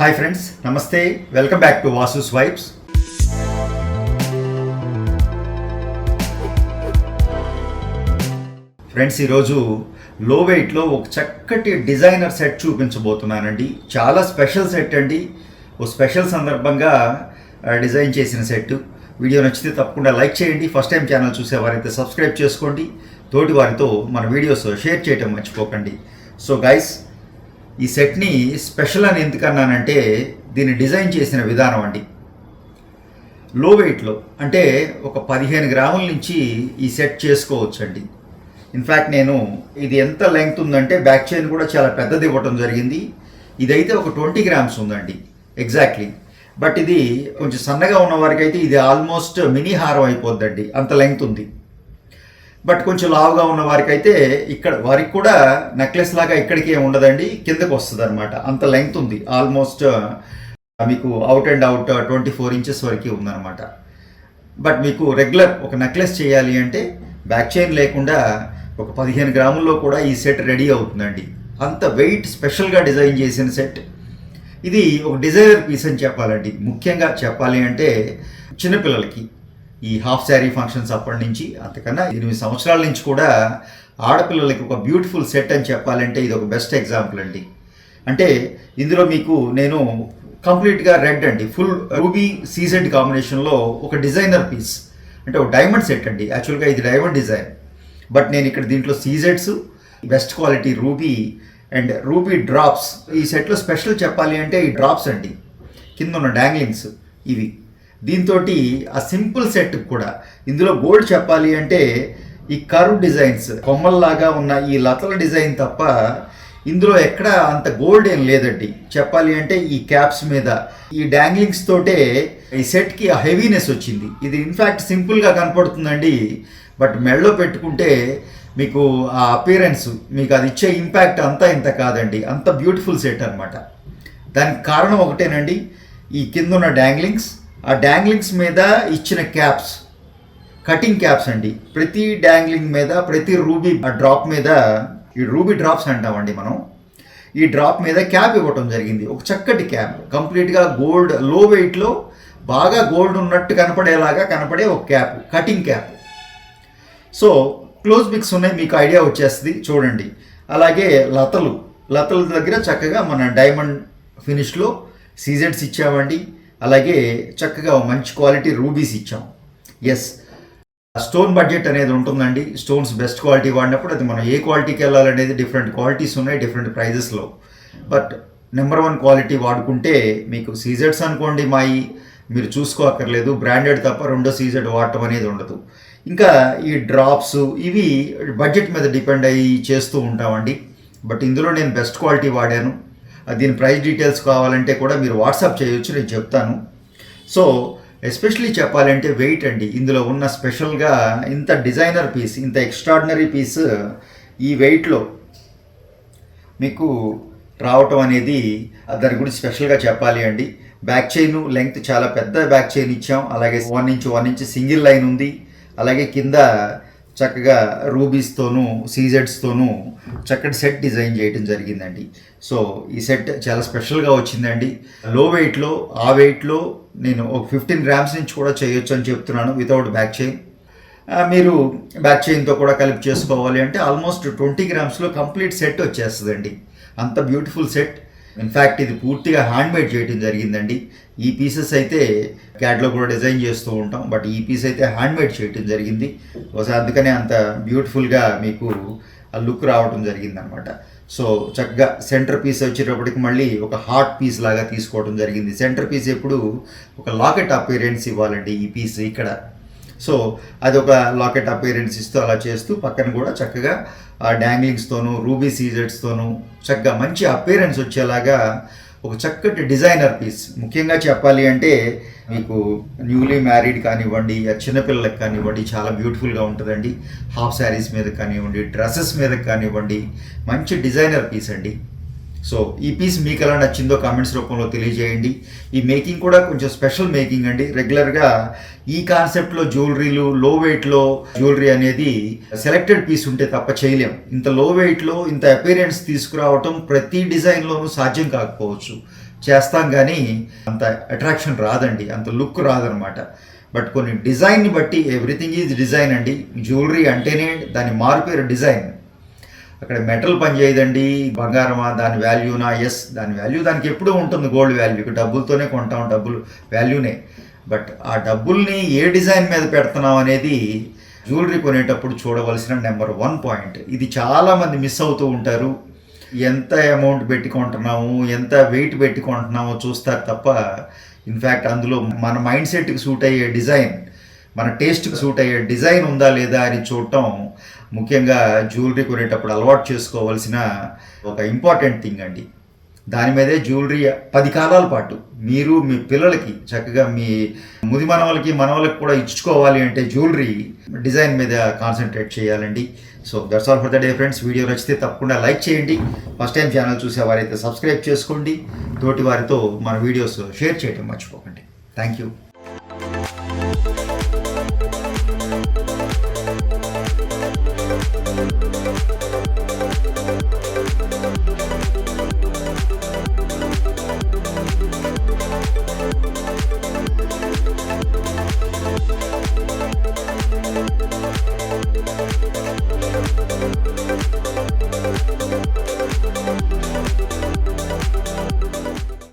Hi friends నమస్తే. Welcome back to Vasu's vibes friends ఈరోజు లో వెయిట్లో ఒక చక్కటి డిజైనర్ సెట్ చూపించబోతున్నానండి. చాలా స్పెషల్ సెట్ అండి. ఓ స్పెషల్ సందర్భంగా డిజైన్ చేసిన సెట్ వీడియో నచ్చితే తప్పకుండా లైక్ చేయండి. ఫస్ట్ టైం ఛానల్ చూసేవారైతే సబ్స్క్రైబ్ చేసుకోండి. తోటి వారితో మన వీడియోస్ షేర్ చేయటం మర్చిపోకండి. సో గైస్ ఈ సెట్ని స్పెషల్ అని ఎందుకన్నానంటే దీన్ని డిజైన్ చేసిన విధానం అండి. లో వెయిట్లో అంటే ఒక పదిహేను గ్రాముల నుంచి ఈ సెట్ చేసుకోవచ్చు అండి ఇన్ఫ్యాక్ట్ నేను ఇది ఎంత లెంగ్త్ ఉందంటే బ్యాక్ చైన్ కూడా చాలా పెద్దది ఇవ్వటం జరిగింది. ఇదైతే ఒక ట్వంటీ గ్రామ్స్ ఉందండి. ఎగ్జాక్ట్లీ. బట్ ఇది కొంచెం సన్నగా ఉన్న వారికి అయితే ఇది ఆల్మోస్ట్ మినీ హారం అయిపోద్దండి. అంత లెంగ్త్ ఉంది. బట్ కొంచెం లావుగా ఉన్న వారికి అయితే ఇక్కడ వారికి కూడా నెక్లెస్ లాగా ఇక్కడికి ఏమి ఉండదండి కిందకు వస్తుంది అనమాట అంత లెంగ్త్ ఉంది. ఆల్మోస్ట్ మీకు out and out twenty four inches వరకు ఉందన్నమాట. బట్ మీకు రెగ్యులర్ ఒక నెక్లెస్ చేయాలి అంటే బ్యాక్ చైన్ లేకుండా ఒక పదిహేను గ్రాముల్లో కూడా ఈ సెట్ రెడీ అవుతుందండి. అంత వెయిట్ స్పెషల్గా డిజైన్ చేసిన సెట్. ఇది ఒక డిజైనర్ పీస్ అని చెప్పాలండి. ముఖ్యంగా చెప్పాలి అంటే చిన్నపిల్లలకి ఈ హాఫ్ శారీ ఫంక్షన్స్ అప్పటి నుంచి అంతకన్నా ఎనిమిది సంవత్సరాల నుంచి కూడా ఆడపిల్లలకి ఒక బ్యూటిఫుల్ సెట్ అని చెప్పాలంటే ఇది ఒక బెస్ట్ ఎగ్జాంపుల్ అండి. అంటే ఇందులో మీకు నేను కంప్లీట్గా రెడ్ అండి. ఫుల్ రూబీ సీజెడ్ కాంబినేషన్లో ఒక డిజైనర్ పీస్ అంటే ఒక డైమండ్ సెట్ అండి. యాక్చువల్గా ఇది డైమండ్ డిజైన్ బట్ నేను ఇక్కడ దీంట్లో సీజెడ్స్ best quality ruby and ruby drops ఈ సెట్లో స్పెషల్ చెప్పాలి అంటే ఈ డ్రాప్స్ అండి. కింద ఉన్న డాంగ్లింగ్స్ ఇవి. దీంతో ఆ సింపుల్ సెట్ కూడా. ఇందులో గోల్డ్ చెప్పాలి అంటే ఈ కర్వ్ డిజైన్స్ కొమ్మల్లాగా ఉన్న ఈ లతల డిజైన్ తప్ప ఇందులో ఎక్కడ అంత గోల్డ్ ఏం లేదండి. చెప్పాలి అంటే ఈ క్యాప్స్ మీద. ఈ డాంగ్లింగ్స్ తోటే ఈ సెట్కి ఆ హెవీనెస్ వచ్చింది. ఇది ఇన్ఫ్యాక్ట్ సింపుల్గా కనపడుతుందండి. బట్ మెడలో పెట్టుకుంటే మీకు ఆ అపీరెన్స్ మీకు అది ఇచ్చే ఇంపాక్ట్ అంతా ఇంత కాదండి. అంత బ్యూటిఫుల్ సెట్ అనమాట దానికి కారణం ఒకటేనండి. ఈ కింద ఉన్న డాంగ్లింగ్స్ ఆ డాంగ్లింగ్స్ మీద ఇచ్చిన క్యాప్స్ కటింగ్ క్యాప్స్ అండి. ప్రతి డాంగ్లింగ్ మీద ప్రతి రూబీ ఆ డ్రాప్ మీద ఈ రూబీ డ్రాప్స్ అంటామండి మనం. ఈ డ్రాప్ మీద క్యాప్ ఇవ్వటం జరిగింది. ఒక చక్కటి క్యాప్. కంప్లీట్గా గోల్డ్లో వెయిట్లో బాగా గోల్డ్ ఉన్నట్టు కనపడేలాగా కనపడే ఒక cap cutting cap. So close Biks ఉన్నాయి మీకు ఐడియా వచ్చేస్తుంది చూడండి. అలాగే లతలు. లతల దగ్గర చక్కగా మన డైమండ్ ఫినిష్లో సీజెడ్స్ ఇచ్చామండి. అలాగే చక్కగా మంచి క్వాలిటీ రూబీస్ ఇచ్చాం. ఎస్ స్టోన్ బడ్జెట్ అనేది ఉంటుందండి. స్టోన్స్ బెస్ట్ క్వాలిటీ వాడినప్పుడు అది మనం ఏ క్వాలిటీకి వెళ్ళాలనేది డిఫరెంట్ క్వాలిటీస్ ఉన్నాయి డిఫరెంట్ ప్రైజెస్లో బట్ నెంబర్ వన్ క్వాలిటీ వాడుకుంటే మీకు సీజెడ్స్ అనుకోండి మాయి మీరు చూసుకోక్కర్లేదు. బ్రాండెడ్ తప్ప రెండో సీజెడ్ వాడటం అనేది ఉండదు. ఇంకా ఈ డ్రాప్స్ ఇవి బడ్జెట్ మీద డిపెండ్ అయ్యి చేస్తూ ఉంటామండి. బట్ ఇందులో నేను బెస్ట్ క్వాలిటీ వాడాను. దీని ప్రైస్ డీటెయిల్స్ కావాలంటే కూడా మీరు వాట్సాప్ చేయొచ్చు నేను చెప్తాను. సో ఎస్పెషలీ చెప్పాలంటే వెయిట్ అండి. ఇందులో ఉన్న స్పెషల్గా ఇంత డిజైనర్ పీస్ ఇంత ఎక్స్ట్రాడినరీ పీస్ ఈ వెయిట్లో మీకు రావటం అనేది దాని గురించి స్పెషల్గా చెప్పాలి అండి. బ్యాక్ చైన్ లెంగ్త్ చాలా పెద్ద బ్యాక్ చైన్ ఇచ్చాం. అలాగే one inch one inch single line ఉంది. అలాగే కింద చక్కగా రూబీస్తోనూ సీజెడ్స్తోనూ చక్కటి సెట్ డిజైన్ చేయడం జరిగిందండి. సో ఈ సెట్ చాలా స్పెషల్గా వచ్చిందండి. లో వెయిట్లో ఆ వెయిట్లో నేను ఒక ఫిఫ్టీన్ గ్రామ్స్ నుంచి కూడా చేయొచ్చు అని చెప్తున్నాను వితౌట్ బ్యాక్ చైన్. మీరు బ్యాక్ చైన్తో కూడా కలిపి చేసుకోవాలి అంటే ఆల్మోస్ట్ ట్వంటీ గ్రామ్స్లో కంప్లీట్ సెట్ వచ్చేస్తుందండి. అంత బ్యూటిఫుల్ సెట్. ఇన్ఫ్యాక్ట్ ఇది పూర్తిగా హ్యాండ్మేడ్ చేయడం జరిగిందండి. ఈ పీసెస్ అయితే క్యాట్లో కూడా డిజైన్ చేస్తూ ఉంటాం. బట్ ఈ పీస్ అయితే హ్యాండ్ మేడ్ చేయడం జరిగింది. ఒకసారి అందుకనే అంత బ్యూటిఫుల్గా మీకు ఆ లుక్ రావడం జరిగింది అనమాట సో చక్కగా సెంటర్ పీస్ వచ్చేటప్పటికి మళ్ళీ ఒక హార్ట్ పీస్ లాగా తీసుకోవడం జరిగింది. సెంటర్ పీస్ ఎప్పుడు ఒక లాకెట్ అపీరెన్స్ ఇవ్వాలండి ఈ పీస్ ఇక్కడ. సో అది ఒక లాకెట్ అపీరెన్స్ ఇస్తూ అలా చేస్తూ పక్కన కూడా చక్కగా ఆ డాంగ్లింగ్స్తోనూ రూబీ సీజెడ్స్తోనూ చక్కగా మంచి అపీరెన్స్ వచ్చేలాగా ఒక చక్కటి డిజైనర్ పీస్ ముఖ్యంగా చెప్పాలి అంటే మీకు న్యూలీ మ్యారీడ్ కానివ్వండి ఆ చిన్నపిల్లలకు కానివ్వండి చాలా బ్యూటిఫుల్గా ఉంటుందండి. హాఫ్ శారీస్ మీద కానివ్వండి డ్రెస్సెస్ మీద కానివ్వండి మంచి డిజైనర్ పీస్ అండి. సో ఈ పీస్ మీకు ఎలా నచ్చిందో కామెంట్స్ రూపంలో తెలియజేయండి. ఈ మేకింగ్ కూడా కొంచెం స్పెషల్ మేకింగ్ అండి. రెగ్యులర్గా ఈ కాన్సెప్ట్లో జ్యువెలరీలు లో వెయిట్లో జ్యువెలరీ అనేది సెలెక్టెడ్ పీస్ ఉంటే తప్ప చేయలేం. ఇంత లో వెయిట్లో ఇంత అపీరెన్స్ తీసుకురావటం ప్రతి డిజైన్లోనూ సాధ్యం కాకపోవచ్చు. చేస్తాం కానీ అంత అట్రాక్షన్ రాదండి. అంత లుక్ రాదనమాట. బట్ కొన్ని డిజైన్ని బట్టి ఎవ్రీథింగ్ ఈజ్ డిజైన్ అండి. జ్యువెలరీ అంటేనే దాని మారుపేరు డిజైన్ అక్కడ మెటల్ పనిచేయదండి బంగారమా దాని వాల్యూనా? ఎస్ దాని వాల్యూ దానికి ఎప్పుడూ ఉంటుంది. Gold value. డబ్బులతోనే కొంటాం. డబ్బులు వాల్యూనే. బట్ ఆ డబ్బుల్ని ఏ డిజైన్ మీద పెడుతున్నాం అనేది జ్యువెలరీ కొనేటప్పుడు చూడవలసిన నెంబర్ వన్ పాయింట్. ఇది చాలామంది మిస్ అవుతూ ఉంటారు. ఎంత అమౌంట్ పెట్టి కొంటున్నాము? ఎంత వెయిట్ పెట్టి కొంటున్నామో చూస్తారు తప్ప ఇన్ఫ్యాక్ట్ అందులో మన మైండ్ సెట్కి సూట్ అయ్యే డిజైన్ మన టేస్ట్కి సూట్ అయ్యే డిజైన్ ఉందా లేదా అని చూడటం ముఖ్యంగా జ్యువెలరీ కొనేటప్పుడు అలవాటు చేసుకోవాల్సిన ఒక ఇంపార్టెంట్ థింగ్ అండి. దాని మీదే జ్యువెలరీ పది కాలాల పాటు మీరు మీ పిల్లలకి చక్కగా మీ ముది మనవలకి మనవలకి కూడా ఇచ్చుకోవాలి అంటే జ్యువెలరీ డిజైన్ మీద కాన్సన్ట్రేట్ చేయాలండి. So that's all for the day friends video నచ్చితే తప్పకుండా లైక్ చేయండి. ఫస్ట్ టైం ఛానల్ చూసే వారైతే సబ్స్క్రైబ్ చేసుకోండి. తోటి వారితో మన వీడియోస్ షేర్ చేయడం మర్చిపోకండి. Thank you